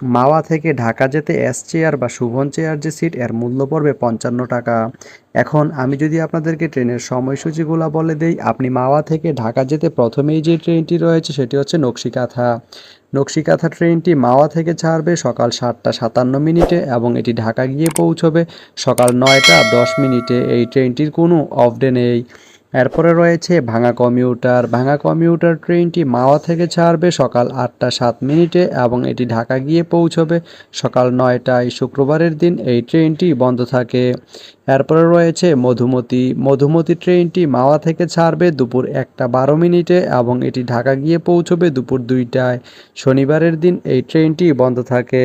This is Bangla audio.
মাওয়া থেকে ঢাকা যেতে এস চেয়ার বা শুভন চেয়ার যে সিট এর মূল্য পড়বে পঞ্চান্ন টাকা। এখন আমি যদি আপনাদেরকে ট্রেনের সময়সূচিগুলো বলে দেই, আপনি মাওয়া থেকে ঢাকা যেতে প্রথমেই যে ট্রেনটি রয়েছে সেটি হচ্ছে নকশিকাথা। নকশিকাথা ট্রেনটি মাওয়া থেকে ছাড়বে সকাল সাতটা সাতান্ন মিনিটে এবং এটি ঢাকা গিয়ে পৌঁছবে সকাল নয়টা দশ মিনিটে। এই ট্রেনটির কোনো অফ ডে নেই। এরপরে রয়েছে ভাঙা কমিউটার। ভাঙা কমিউটার ট্রেনটি মাওয়া থেকে ছাড়বে সকাল আটটা সাত মিনিটে এবং এটি ঢাকা গিয়ে পৌঁছবে সকাল নয়টায় শুক্রবারের দিন এই ট্রেনটি বন্ধ থাকে। এরপরে রয়েছে মধুমতি। মধুমতি ট্রেনটি মাওয়া থেকে ছাড়বে দুপুর একটা বারো মিনিটে এবং এটি ঢাকা গিয়ে পৌঁছবে দুপুর দুইটায়। শনিবারের দিন এই ট্রেনটি বন্ধ থাকে।